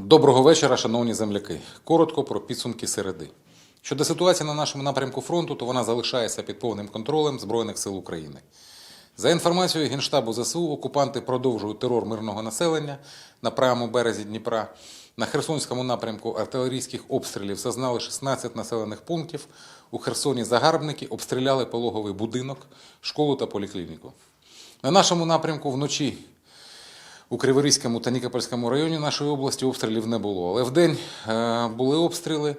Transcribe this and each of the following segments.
Доброго вечора, шановні земляки. Коротко про підсумки середи. Щодо ситуації на нашому напрямку фронту, то вона залишається під повним контролем Збройних сил України. За інформацією Генштабу ЗСУ, окупанти продовжують терор мирного населення на правому березі Дніпра. На Херсонському напрямку артилерійських обстрілів зазнали 16 населених пунктів. У Херсоні загарбники обстріляли пологовий будинок, школу та поліклініку. На нашому напрямку вночі у Криворізькому та Нікопольському районі нашої області обстрілів не було. Але вдень е, були обстріли,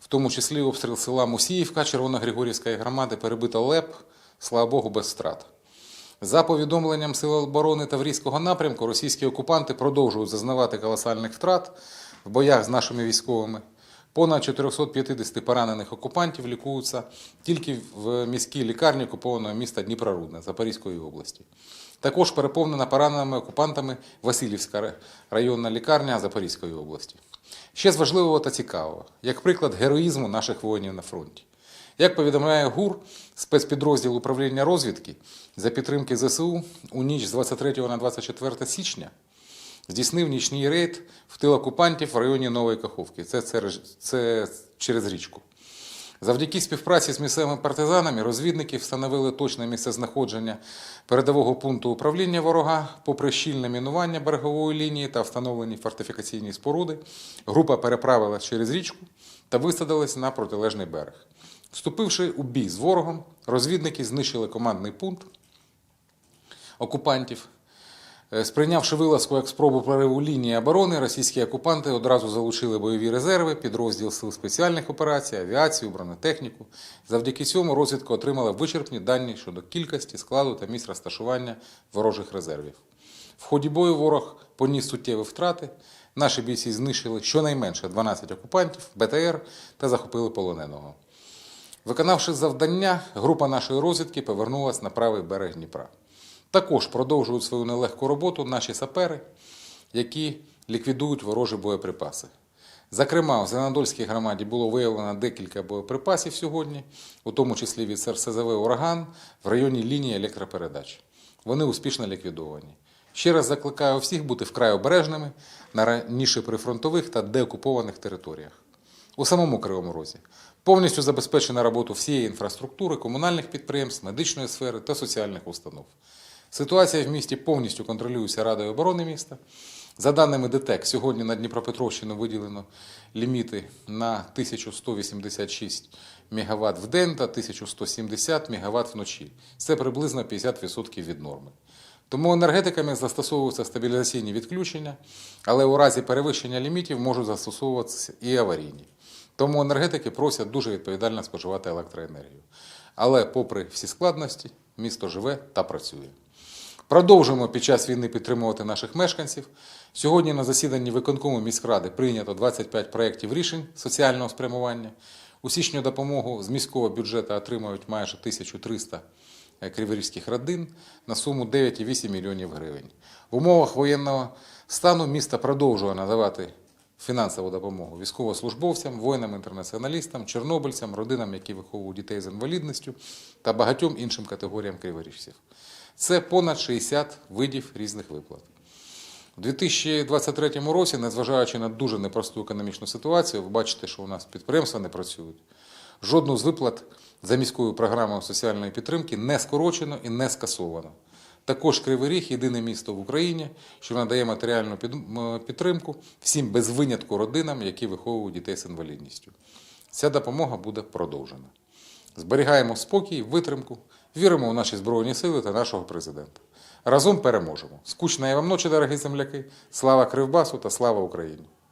в тому числі обстріл села Мусіївка Червоногригорівської громади, перебито ЛЕП, слава Богу, без втрат. За повідомленням Сил оборони Таврійського напрямку, російські окупанти продовжують зазнавати колосальних втрат в боях з нашими військовими. Понад 450 поранених окупантів лікуються тільки в міській лікарні окупованого міста Дніпрорудне Запорізької області. Також переповнена пораненими окупантами Васильівська районна лікарня Запорізької області. Ще з важливого та цікавого, як приклад героїзму наших воїнів на фронті. Як повідомляє ГУР, спецпідрозділ управління розвідки за підтримки ЗСУ у ніч з 23 на 24 січня здійснив нічний рейд в тил окупантів в районі Нової Каховки. Це, це, це через річку. Завдяки співпраці з місцевими партизанами розвідники встановили точне місце знаходження передового пункту управління ворога. Попри щільне мінування берегової лінії та встановлені фортифікаційні споруди, група переправилась через річку та висадилась на протилежний берег. Вступивши у бій з ворогом, розвідники знищили командний пункт окупантів. Е, Сприйнявши вилазку як спробу прориву лінії оборони, російські окупанти одразу залучили бойові резерви, підрозділ сил спеціальних операцій, авіацію, бронетехніку. Завдяки цьому розвідка отримала вичерпні дані щодо кількості, складу та місць розташування ворожих резервів. В ході бою ворог поніс суттєві втрати. Наші бійці знищили щонайменше 12 окупантів, БТР та захопили полоненого. Виконавши завдання, група нашої розвідки повернулася на правий берег Дніпра. Також продовжують свою нелегку роботу наші сапери, які ліквідують ворожі боєприпаси. Зокрема, в Зеленодольській громаді було виявлено декілька боєприпасів сьогодні, у тому числі від СРСЗВ Ураган в районі лінії електропередач. Вони успішно ліквідовані. Ще раз закликаю всіх бути вкрай обережними на раніше прифронтових та деокупованих територіях. У самому Кривому Розі повністю забезпечена роботу всієї інфраструктури, комунальних підприємств, медичної сфери та соціальних установ. Ситуація в місті повністю контролюється Радою оборони міста. За даними ДТЕК, сьогодні на Дніпропетровщину виділено ліміти на 1186 МВт в день та 1170 МВт вночі. Це приблизно 50% від норми. Тому енергетиками застосовуються стабілізаційні відключення, але у разі перевищення лімітів можуть застосовуватися і аварійні. Тому енергетики просять дуже відповідально споживати електроенергію. Але, попри всі складності, місто живе та працює. Продовжуємо під час війни підтримувати наших мешканців. Сьогодні на засіданні виконкому міськради прийнято 25 проєктів рішень соціального спрямування. У січню допомогу з міського бюджету отримають майже 1300 криворізьких родин на суму 9,8 мільйонів гривень. В умовах воєнного стану місто продовжує надавати фінансову допомогу військовослужбовцям, воїнам-інтернаціоналістам, чорнобильцям, родинам, які виховують дітей з інвалідністю та багатьом іншим категоріям криворіжців. Це понад 60 видів різних виплат. У 2023 році, незважаючи на дуже непросту економічну ситуацію, ви бачите, що у нас підприємства не працюють. Жодну з виплат за міською програмою соціальної підтримки не скорочено і не скасовано. Також Кривий Ріг – єдине місто в Україні, що надає матеріальну підтримку всім без винятку родинам, які виховують дітей з інвалідністю. Ця допомога буде продовжена. Зберігаємо спокій, витримку, віримо у наші Збройні сили та нашого президента. Разом переможемо. Скучної вам ночі, дорогі земляки. Слава Кривбасу та слава Україні!